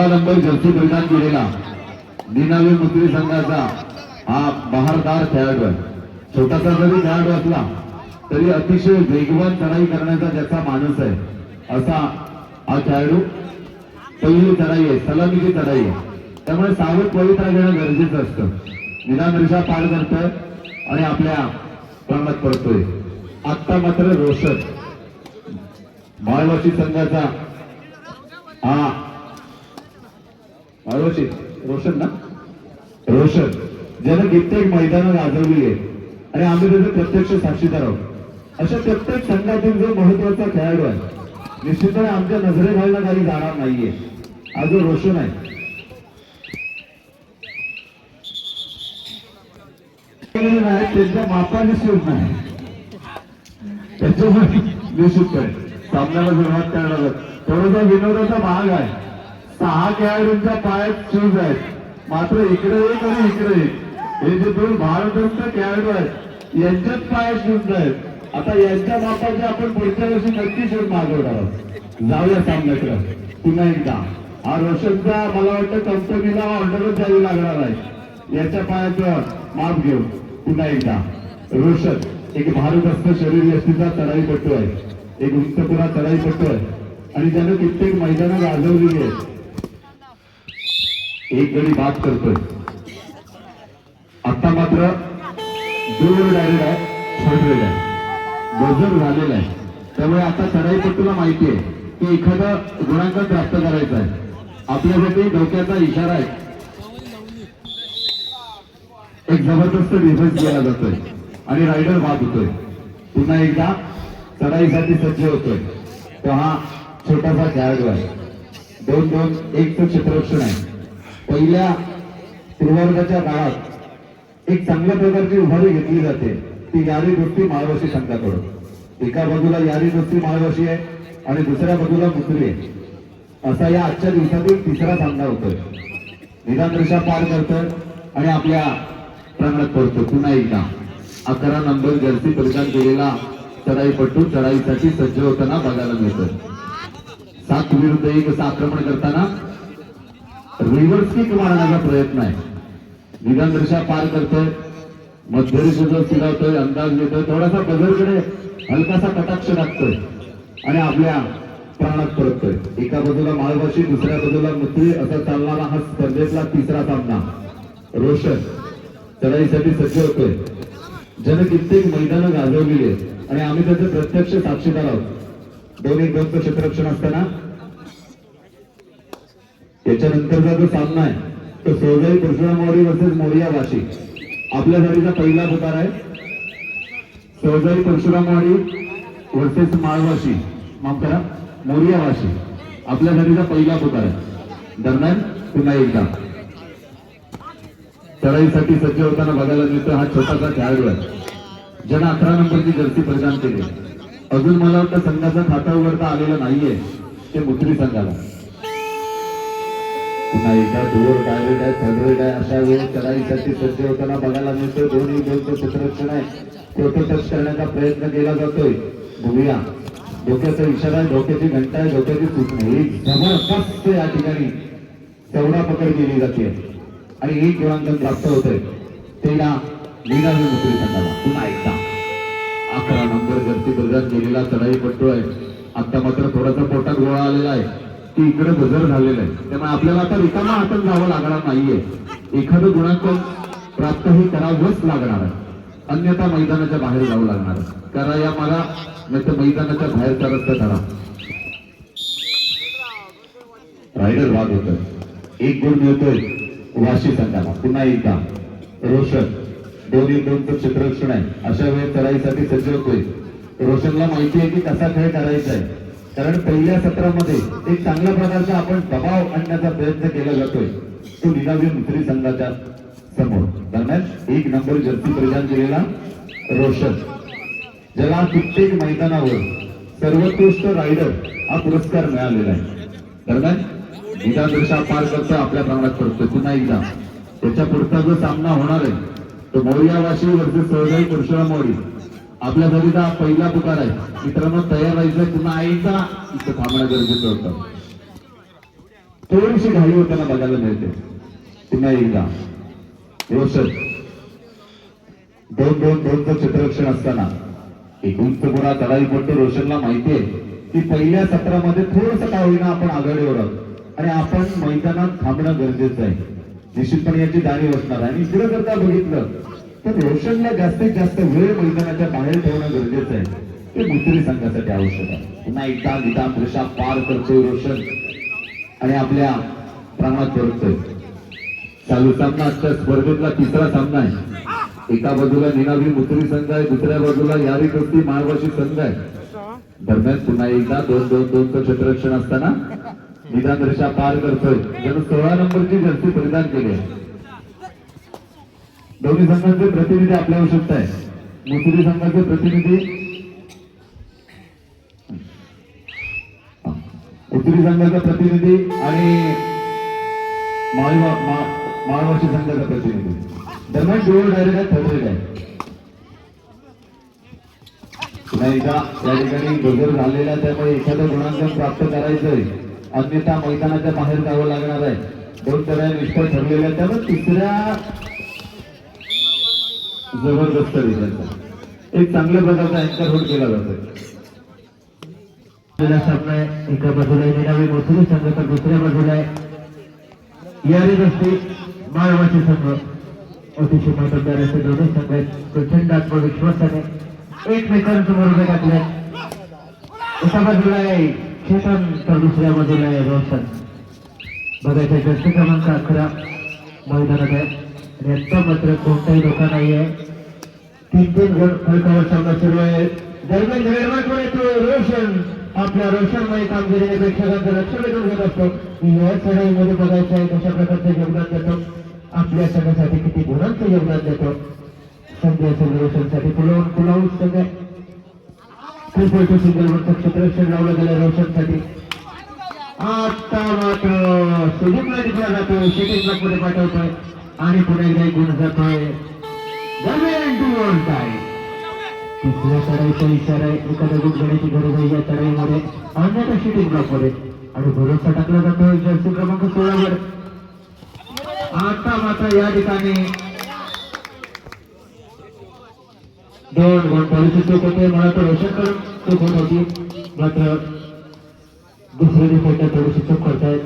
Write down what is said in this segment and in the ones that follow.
सोळा number Jersey परिधान दिलेला निनावी मुत्री संघाचा हा बहारदार खेळाडू आहे. छोटासा जरी खेळाडू असला तरी अतिशय वेगवान चढाई करण्याचा ज्याचा माणूस आहे असा हा खेळाडू पहिली चढाई आहे सलामीची चढाई आहे. त्यामुळे सावध पवित्रा घेणं गरजेचं असतं. निदान रिषा पार करतोय आणि आपल्या प्राणात पडतोय. आत्ता मात्र रोशन माळवाशी संघाचा हा माळवाशी रोशन ना? रोशन ज्यानं कित्येक मैदानं गाजवली आहे आणि आम्ही त्याचे प्रत्यक्ष साक्षीदार आहोत. अशा प्रत्येक संघातील जो महत्त्वाचा खेळाडू आहे निश्चितपणे आमच्या नजरेखालनं काही जाणार नाहीये. हा जो रोशन आहे. त्यांच्या मापाने सूट नाही. त्याच्यामुळे निश्चितपणे सामन्याला सुरुवात करणार थोडासा विनोदाचा भाग आहे. सहा खेळाडूंच्या पायात शूज आहेत. मात्र इकडे एक आणि इकडे. एक हे जे दोन भारतरत्न खेळाडू आहेत यांच्याच पायात शूज आहेत. आता यांच्या बापाचे आपण पुढच्या वर्षी नक्की शूज मागवणार आहोत. जाऊया सामन्याकडे. पुन्हा एकदा. हा रोशनचा मला वाटतं कंपनीला ऑर्डरच द्यावी लागणार आहे. याच्या पायाचं माप घेऊन पुन्हा एकदा. रोशन एक भारतस्थ शरीर यष्टीचा चढाईपट्टू आहे. एक उंचपुरा चढाईपट्टू आहे. आणि त्यानं कित्येक मैदानं गाजवलेली आहेत. एक जणी बाद करतोय. आता मात्र दूर डायरेक्ट आहे छोडलेला आहे. गजर झालेला आहे. त्यामुळे आता चढाई तुला माहिती आहे की एखादा गुणांकन प्राप्त करायचा आहे. आपल्यासाठी डोक्याचा इशारा आहे. एक जबरदस्त डिफेन्स केला जातोय. आणि रायडर बाद होतोय. पुन्हा एकदा चढाईसाठी सज्ज होतोय. तो हा छोटासा खेळाडू आहे. दोन दोन एक तो क्षेत्ररक्षण आहे. पहिल्या पूर्वार्धाच्या काळात एक चांगल्या प्रकारची उभारी घेतली जाते. ती यारी दोस्ती माळवाशी संघाकडून. एका बाजूला यारी दोस्ती माळवाशी आहे आणि दुसऱ्या बाजूला मुसरी आहे. असा या आजच्या दिवसातील तिसरा सामना होतोय. निदान रेषा पार करतोय आणि आपल्या प्रांगणात पडतो पुन्हा एकदा. अकरा नंबर जर्सी परिधान केलेला चढाईपट्टू चढाईसाठी सज्ज होताना बघायला मिळतोय. सात विरुद्ध एक असं आक्रमण करताना रिव्हर्स किक मारण्याचा प्रयत्न आहे. निदान रेषा पार करतोय मध्यरेषा जो फिरवतोय अंदाज घेतोय थोडासा बदलकडे हलकासा कटाक्ष टाकतोय आणि आपल्या प्राणात परततोय. एका बाजूला माळवाशी दुसऱ्या बाजूला मुत्री असा चालणारा हा स्पर्धेतला तिसरा सामना. रोशन चढाईसाठी सज्ज होतोय. ज्याने कित्येक मैदानं गाजवलेली आहेत आणि आम्ही त्याचे प्रत्यक्ष साक्षीदार आहोत. दोन एक क्षेत्ररक्षण असताना त्याच्यानंतरचा जो सामना आहे तो सोजाई परशुरामवाडी वर्सेस मोरिया वाशी. आपल्या जातीचा पहिला पुकार आहे सोजाई परशुरामवाडी वर्सेस माळवाशी. माफ करा मोरिया वाशी. आपल्या जातीचा पहिला पुकार आहे. दरम्यान पुन्हा एकदा. चढाईसाठी सज्ज होताना बघायला मिळतो हा छोटासा खेळाडू आहे. ज्यानं अकरा नंबरची जर्सी परिधान केली. अजून मला वाटतं संघाचा खाता उघडता आलेला नाहीये ते मुत्री संघाला. पुन्हा एकदा डोर डायरेक्ट आहे थर्ड आहे अशा वेळी चढाईसाठी सज्ज होताना बघायला मिळतो दोन्ही दोनचं क्षेत्ररक्षण आहे. फोटो टच करण्याचा प्रयत्न केला जातोय. बघूया. डोक्याचा इशारा आहे डोक्याची घंटा आहे डोक्याची सूचना नाही. जबरदस्त या ठिकाणी तेवढा पकड केली जाते. आणि एक गुणांकन प्राप्त होतंय. तेला लीलावी मुत्री संघाला. पुन्हा एकदा. अकरा नंबर गर्दी बजात गेलेला चढाई पट्टू आहे. आता मात्र थोडासा पोटात गोळा आलेला आहे. ती इकडे बजर झालेलं आहे. त्यामुळे आपल्याला आता रिकामा हातात जावं लागणार नाहीये. एखादं गुणांकन प्राप्त हे करावंच लागणार आहे. अन्यथा मैदानाच्या बाहेर जावं लागणार आहे. करा या मला नाही तर मैदानाच्या बाहेरचा रस्ता धरा. रायडर वाद होत एक गुण मिळतोय वाशी संघाला. पुन्हा एकदा. रोशन. दोन्ही तर क्षेत्ररक्षण आहे. अशा वेळेस करायसाठी सज्ज होतोय. रोशनला माहिती आहे की कसा खेळ करायचा आहे. कारण पहिल्या सत्रामध्ये एक चांगल्या प्रकारचा आपण दबाव आणण्याचा प्रयत्न केला जातोय. तो निलावी मुत्री संघाच्या समोर. दरम्यान एक नंबर जर्सी परिधान केलेला रोशन. ज्याला कित्येक मैदानावर सर्वोत्कृष्ट रायडर हा पुरस्कार मिळालेला आहे. दरम्यान निदान रेषा पार करतो आपल्या प्रमाणात करतोय पुन्हा एकदा त्याच्या पुढचा जो सामना होणार आहे तो मोरिया वाशी वर्सेस सहजाई परशुरामवाडी घरीचा पहिला पुकार आहे. मित्रांनो तयार राहायचं पुन्हा आईचा. इथं थांबणं गरजेचं होतं. थोडीशी घाई होताना बघायला मिळते. पुन्हा एकदा. रोशन दोन दोन दोनचं क्षेत्ररक्षण असताना. एक उंच गुणा चढाई पडतो रोशनला माहितीये की पहिल्या सत्रामध्ये थोडस का होईना आपण आघाडीवर आहोत. आणि आपण मैदानात थांबणं गरजेचं आहे. निश्चितपणे याची जाणीव असणार आहे. आणि इकडे करता बघितलं तर रोशनला जास्तीत जास्त वेळ मैदानाच्या बाहेर ठेवणं गरजेचं आहे. ते दुसरी संघासाठी आवश्यक आहे. पुन्हा एकदा गीता दृशा पार करतोय रोशन. आणि आपल्या प्राणात परततोय चालू सामना आजच्या स्पर्धेतला तिसरा सामना आहे. एका बाजूला निनावी मुत्री संघ आहे दुसऱ्या बाजूला यारी कुस्ती माळवाशी संघ आहे. दरम्यान पुन्हा एकदा दोन दोन दोनचं क्षेत्ररक्षण असताना निदान रेषा पार करतोय. ज्यानं सोळा नंबरची जर्सी परिधान केली आहे. दोन्ही संघांचे प्रतिनिधी आपल्या आवश्यकता आहे मुसरी संघाचे प्रतिनिधी उत्तरी संघाचा प्रतिनिधी आणि माळवाशी संघाचा प्रतिनिधी. दरम्यान डोळ डायरेक्ट ठरलेला आहे पुन्हा एकदा या ठिकाणी गजर झालेला त्यामुळे एखादं गुणांकन प्राप्त करायचंय. अन्यथा मैदानाच्या बाहेर जावं लागणार आहे. दोन तऱ्या निष्ठा ठरलेल्या त्यामुळे तिसऱ्या जबरदस्त रिझल्ट एक चांगल्या प्रकारचा अँकर होल्ड केला जातो सामना एका बाजूला आहे निनावी मोसरी संघ तर दुसऱ्या बाजूला आहे. यारी असते माळवाचे संघ अतिशय मतदार असे दोन्ही संघ आहेत. प्रचंड आत्मविश्वासाने एकमेकांसमोर उभे टाकले एका बाजूला आहे चेतन तर दुसऱ्या बाजूला आहे रोशन बघायचं जास्त क्रमांक अकरा मैदानात आहे. रस्ता मात्र कोणताही धोका नाही आहे तीन तीन गण फलकावर सामना सुरू आहे. दरम्यान निर्माण येतो रोशन. आपल्या रोशनमय कामगिरीने प्रेक्षकांचं लक्ष वेधून घेत असतो. या चढाईमध्ये बघायचं आहे कशा प्रकारचं योगदान देतो. आपल्या सगळ्यासाठी किती गुणांचं योगदान देतो. संधी असेल रोशनसाठी पुलावून पुलावून सगळ्या टू सिंगल वरचं क्षेत्ररक्षण लावलं गेलं रोशनसाठी. आता मात्र सुदीपला दिसला जातो शेतीत ब्लॉक पाठवतोय. आणि पुन्हा एकदा गुण जातोय? तिसऱ्या इशारा एखाद्या गुण घेण्याची गरज आहे या चढाईमध्ये अन्यथा शूटिंग ब्लॉक आणि भरोसा टाकला जातोय जर्सी क्रमांक सोळावर. आता मात्र या ठिकाणी दोन गुण परिस्थिती होते मला तर रोशन करून. चूक होत होती? मात्र दुसरे डिफेंडर थोडीशी चूक करतायत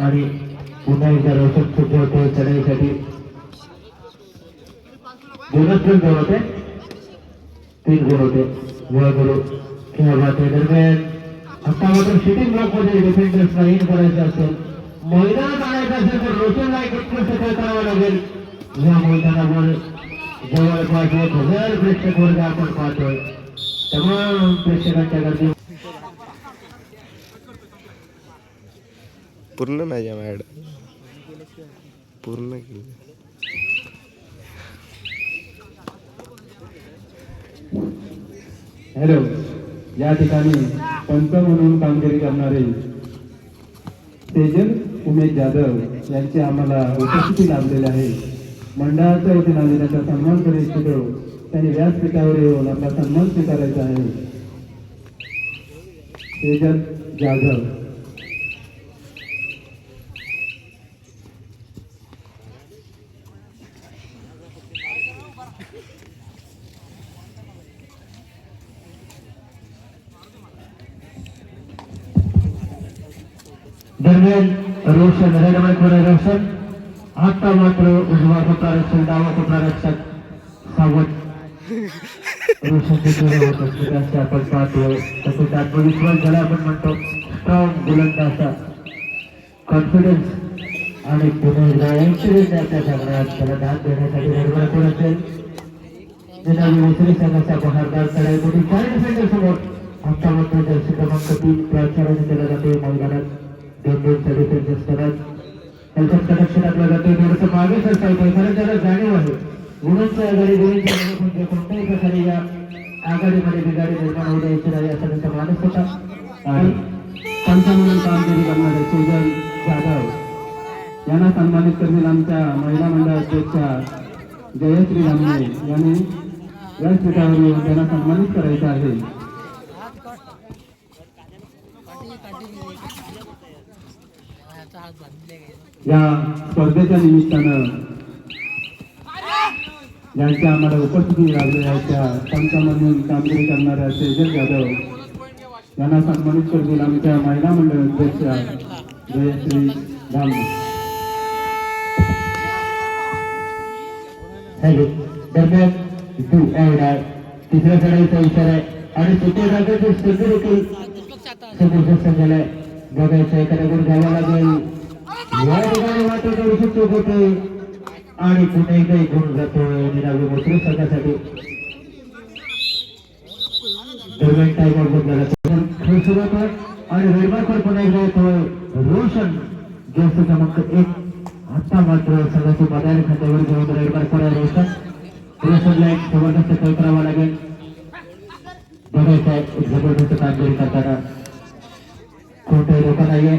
आणि पुन्हा एकदा रोशन चुके होते चढाईसाठी? दोनच गुण दोन होते. तीन गुण होते. गोळा करू किंवा बाते दरम्यान. आता मात्र शूटिंग ब्लॉकमध्ये डिफेंडर्सला इन करायचं असेल मैदानात आणायचं असेल तर रोशनला एक उत्कृष्ट खेळ करावा लागेल. या मैदानावर जवळपास एक हजार प्रेक्षक वर्ग आपण पाहतोय. तमाम प्रेक्षकांच्या गर्दी पूर्ण नाही मॅड पूर्ण केली. हॅलो या ठिकाणी पंच म्हणून कामगिरी करणारे तेजल उमेश जाधव यांची आम्हाला उपस्थिती लाभलेली आहे. मंडळाच्या वतीने आम्ही त्यांचा सन्मान करू इच्छितो. त्यांनी व्यासपीठावर येऊन आपला सन्मान स्वीकारायचा आहे. तेजल जाधव. दरम्यान रोशन रेडमाय खोरे रोशन. आता मात्र उजवा कोपरा रक्षक डावा कोपरा सावध. रोशनचे असते आपण पाहतो. तसेच आत्मविश्वास ज्याला आपण म्हणतो स्ट्रॉंग बुलंद असा कॉन्फिडन्स आणि पुन्हा एकदा एक्सपिरियन्स त्या सगळ्यात त्याला दाद देण्यासाठी निर्माण असेल. जनावी विसरी संघाचा बहारदार चार डिफेंडर समोर. आता मात्र जर्सी क्रमांक तीन प्राचार्याने केला जाते. मैदानात दोन दोनच्या डिफेन्सेस करत त्यांच्यात लक्ष टाकलं जाते थोडंसं मागे त्याला जाणीव आहे गुणांच्या आघाडी गुणांच्या आघाडी कोणत्याही प्रकारे या आघाडीमध्ये बिघाडी निर्माण होऊ द्यायची नाही असा त्यांचा मानस होता आणि पंच म्हणून कामगिरी करणारे सुजल जाधव यांना सन्मानित करतील आमच्या महिला मंडळ अध्यक्षा जयश्री लांबे यांनी व्यासपीठावर त्यांना सन्मानित करायचं आहे या स्पर्धेच्या निमित्तानं ज्यांच्या आम्हाला उपस्थिती लाभलेल्या आहेत. त्या पंच म्हणून कामगिरी करणाऱ्या तेजस जाधव यांना सन्मानित करतील आमच्या महिला मंडळ अध्यक्षा जयश्री धामणे हॅलो दरम्यान तू एवढा तिसऱ्या चढाईचा विचार आहे. आणि तृतीय भागाचे स्थिती देखील समोरच्या संघाला बघायचं आहे. एखादा गुण घ्यावा या ठिकाणी मात्र थोडीशी चूक होते आणि कुठे काही एक गुण जातोय निरावी मोत्री संघासाठी दरम्यान टाइम ऑफ बदलला जातो. आणि रेडमार्कवर पुन्हा एकदा येतो रोशन जास्त क्रमांक एक. आता मात्र संघाची बदायला खात्यावर घेऊन रेडमार्कवर रोशन रोशनला एक जबरदस्त खेळ करावा लागेल. बघायचं आहे. एक जबरदस्त कामगिरी करताना कोणताही धोका नाहीये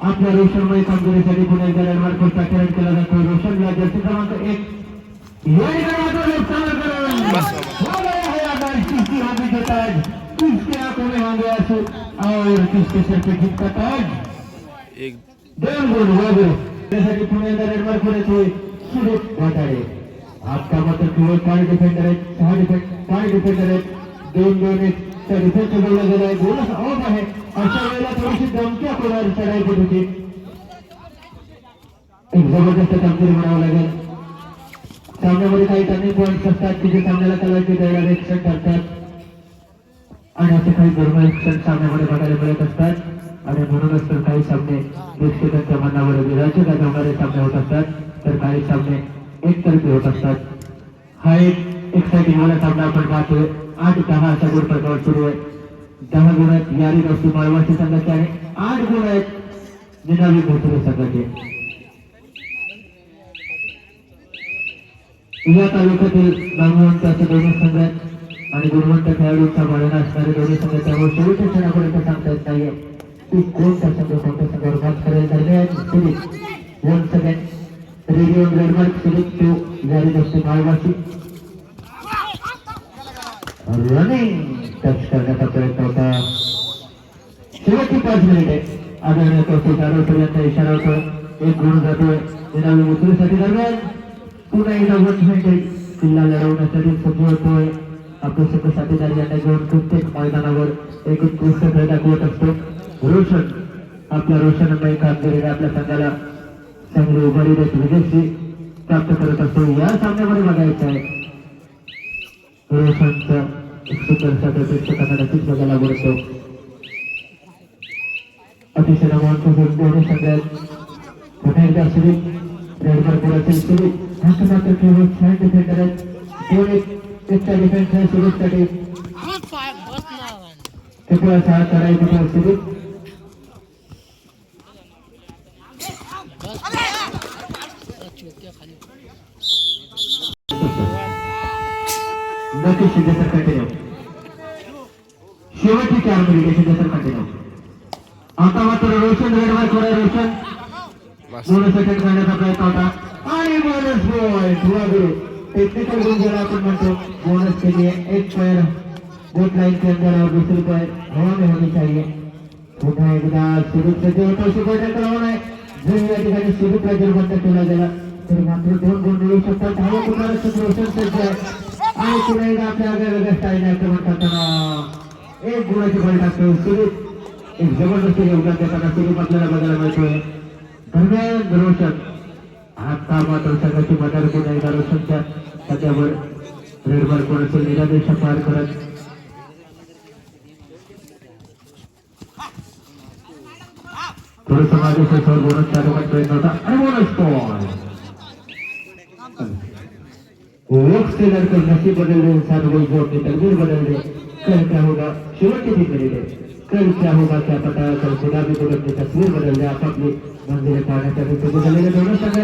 आपल्या रोशनमय कामगिरीसाठी पुन्हा एकदा लँडमार्कवर प्रचारण केला जातो रोशनला जर्सी क्रमांक एक या ठिकाणी मात्र नुकसानाकरण हो गया है आकाश किसकी होगी जो ताज किसके आंखों में होंगे आंसू और किसके सर पे जिसका ताज एक दोन गुण वगैरे त्यासाठी पुण्याला रेडमार्क वर येतोय सुरेश वाटाडे आता मात्र केवळ पाच डिफेंडर आहेत सहा डिफेंड पाच डिफेंडर आहेत दोन दोन एक त्या डिफेन्स बोलला गेला आहे बोनस ऑफ आहे अशा वेळेला थोडीशी दमक्या कोणाला चढायची होती. एक जबरदस्त कामगिरी म्हणावं लागेल. सामन्यामध्ये काही टर्निंग पॉईंट असतात की जे सामन्याला कलाची द्यायला क्षण ठरतात. आणि असे काही दुर्मिळ क्षण सामन्यामध्ये बघायला मिळत असतात. आणि म्हणूनच तर काही सामने प्रेक्षकांच्या मनावर विराज्य गाजवणारे सामने होत असतात. तर काही सामने एकतर्फी होत असतात. हा एक एकसाठी वाला सामना आपण पाहतोय. आठ दहा अशा गुण प्रकार सुरू आहे. दहा गुण आहेत यारी वस्तू माळवाशी संघाचे आहे आठ गुण आहेत निनावी भोसरे संघाचे. या तालुक्यातील नामवंत असे दोन्ही संघ आहेत आणि गुणवंत खेळाडूंचा बळणा असणारे दोन्ही संघ त्यामुळे शेवटच्या क्षणापर्यंत सांगता येत नाहीये. की कोणता संघ कोणत्या संघावर मात करेल? दरम्यान सिरीज वन सेकंड रेडिओ रेडमार्क सिरीज टू यारी वस्तू माळवाशी रनिंग टच करण्याचा प्रयत्न होता. शेवटची पाच मिनिटे. आदरणीय कौस्तुभ जाधव यांचा इशारा होतो. एक गुण जातोय. निनावी मुद्रेसाठी दरम्यान पुन्हा एकदा वन हंड्रेड किल्ला लढवण्यासाठी सज्ज होतोय. आपले सगळे साथीदार यांना घेऊन प्रत्येक मैदानावर एक उत्कृष्ट खेळ दाखवत असतो. रोशन आपल्या रोशनमय कामगिरीने आपल्या संघाला चांगली उभारी देत विजयशी प्राप्त करत असतो. या सामन्यामध्ये बघायचं आहे. रोशनचं एक सुंदरसाठी प्रेक्षकांना नक्कीच बघायला आवडतो अतिशय संघात पुन्हा एकदा सुरू रेडकर पुरातील सुरू मात्र केवळ छान डिफेंडर आहेत दोन एक एकचा डिफेन्स आहे. सुरूसाठी कृपया सहा कुठे सुरू नक्कीच शिंदे सर कंटिन्यू शेवटची चार मिनिटे शिंदे सर कंटिन्यू आता मात्र रोशन रेडमार्क वर आहे रोशन दोन सेकंड करण्याचा प्रयत्न होता आणि बोनस पॉइंट वगैरे टेक्निकल गुण ज्याला आपण म्हणतो बोनस के लिए एक पैर बोट लाइन के अंदर और दूसरी पैर हवा में होनी चाहिए पुन्हा एकदा सुरूप सज्ज होतो सुपर टॅकल होणार आहे जर या ठिकाणी सुरूपला जर बंद केला गेला तर मात्र दोन गुण मिळू शकतात हवा कुणाला रोशन सज्ज आहे आणि पुन्हा आपल्या वेगवेगळ्या स्टाईलने आक्रमण करताना एक गुणाची बळी टाकतो. सुरूप एक जबरदस्त योगदान देताना सुरूप आपल्याला बघायला मिळतोय. दरम्यान रोशन आता मात्र संघाची मदर पुन्हा एकदा रोशनच्या खात्यावर रेडमार्क कोणाचे निरादेश पार करत. थोडस मागे बोनस चालू प्रयत्न नव्हता आणि बोनस पॉइंट वक्त से लड़कर नसीब बदल रहे इंसान वही जो अपनी तकदीर बदल दे कल क्या होगा शेवटची तीन मिनिटे कल क्या होगा क्या पता कल खुदा भी कुछ अपनी तस्वीर बदल दे आप आपापली मंजिल पाहण्यासाठी पुढे झालेले दोनच संघ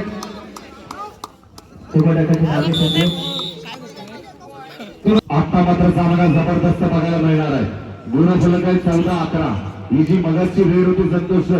सुपर टाकाचे नावे संघ आता मात्र सामना जबरदस्त बघायला मिळणार आहे. गुणफलक आहे चौदा अकरा. ही जी मगरची वेळ होती संतोष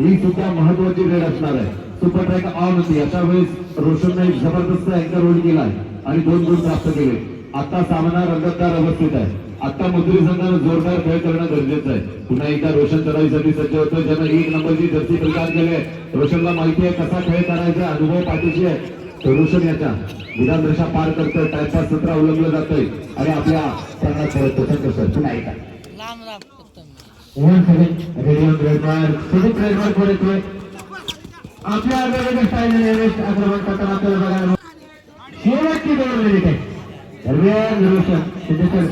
ही सुद्धा महत्वाची वेळ असणार आहे. सुपर ट्रॅक ऑन होती अशा वेळेस रोशनने एक जबरदस्त अँकर रोल आहे आणि दोन गुण प्राप्त केले. आता सामना रंगतदार अवस्थेत आहे. आता मुद्री संघानं जोरदार खेळ करणं गरजेचं आहे. पुन्हा एकदा रोशन चढाईसाठी सज्ज होतं ज्यानं एक नंबरची जर्सी प्रदान केली रोशनला माहिती आहे कसा खेळ करायचा अनुभव पाठीशी आहे. तर रोशन याच्या विधान रेषा पार करतोय. टाइमपास सत्र अवलंबलं जातोय. आणि आपल्या संघात परत पसंत करतोय पुन्हा येतोय. आपल्या आक्रमण करताना आपल्याला बघायला मिळतं. शेवटची दोन मिनिट आहे रेन सिद्धेश्वर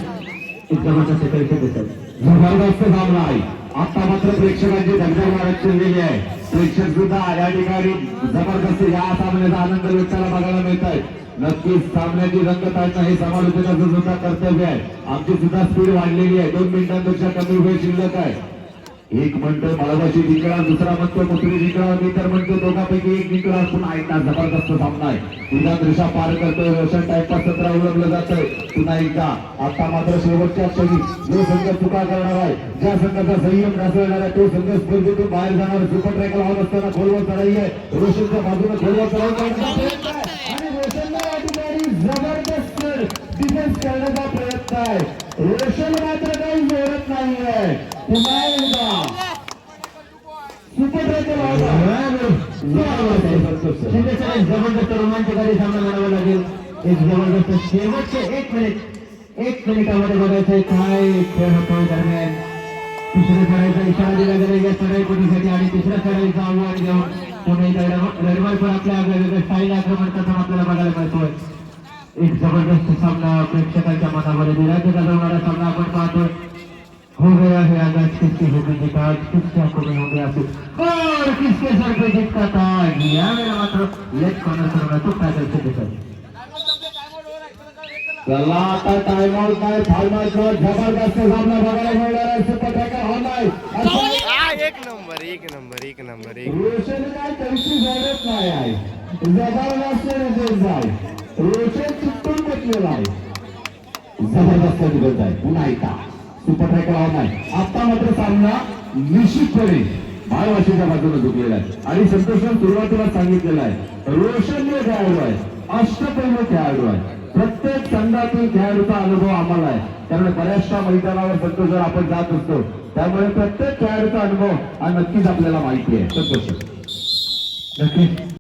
एक जबरदस्त खेळ दिसत जबरदस्त सामना आहे. आता मात्र प्रेक्षकांची धगधग वाढत चाललेली आहे. प्रेक्षक सुद्धा या ठिकाणी जबरदस्त या सामन्याचा आनंद व्यक्ताला बघायला मिळत आहे नक्कीच सामन्याची रंगत हे समालोचकाचं सुद्धा कर्तव्य आहे. आमची सुद्धा स्पीड वाढलेली आहे. दोन मिनिटांपेक्षा कमी वेळ शिल्लक आहे. एक म्हणतो माळवाशी जिंकला दुसरा म्हणतो मुसरी जिंकला मी तर म्हणतो दोघांपैकी एक जिंकला पुन्हा एकदा जबरदस्त सामना आहे. पुन्हा दृशा पार करतोय रोशन टाइमपास सत्र अवलंबलं जातंय. पुन्हा एकदा आता मात्र शेवटच्या क्षणी जो संघ चुका करणार आहे ज्या संघाचा संयम ढासळणार आहे तो संघ स्पर्धेतून बाहेर जाणार सुपर ट्रॅकला लावत असताना खोलवर चढाई आहे. रोशनच्या बाजूने खोलवर आहे. आणि रोशनला या ठिकाणी जबरदस्त डिफेन्स करण्याचा प्रयत्न आहे. रोशन मात्र काही जोडत नाहीये. जबरदस्त रोमांचकारी सामना म्हणावा लागेल एक जबरदस्त शेवटचे एक मिनिट एक मिनिटामध्ये बघायचंय काय खेळ होतो दरम्यान तिसऱ्या चढाईचा इशारा दिला गेला या चढाई कोटीसाठी आणि तिसऱ्या चढाईचा आव्हान घेऊन पुणे रविवार पण आपल्या वेगवेगळ्या स्टाईल आक्रमण करताना आपल्याला बघायला मिळतोय एक जबरदस्त सामना प्रेक्षकांच्या मनामध्ये विराज्य गाजवणारा सामना आपण पाहतोय. हो गया है आगाज किसके हो गई आज किसके में हो गया फिर और किसके सर पे जिसका ताज या मेरा मात्र लेफ्ट कॉर्नर करूंगा तो पैदल से दिखा चला आता टाइम आउट नाही फार्माचा जबरदस्त सामना बघायला मिळणार आहे सुपर ट्रॅकर हा? हा एक नंबर एक नंबर एक नंबर एक रोशन काय त्यांची जोडत नाही आहे जबरदस्त रिझल्ट आहे रोशन चित्तून बसलेला आहे जबरदस्त रिझल्ट आहे पुन्हा एकदा सुपर नाही. आता मात्र सामना निश्चितपणे माळवाशीच्या बाजूने झुकलेला आहे. आणि संतोषनं सुरुवातीला सांगितलेलं आहे रोशनने खेळाडू आहे अष्टपैलू खेळाडू आहे. प्रत्येक संघातील खेळाडूचा अनुभव आम्हाला आहे. त्यामुळे बऱ्याचशा मैदानावर संतोषवर आपण जात असतो. त्यामुळे प्रत्येक खेळाडूचा अनुभव हा नक्कीच आपल्याला माहिती आहे. संतोष. नक्कीच.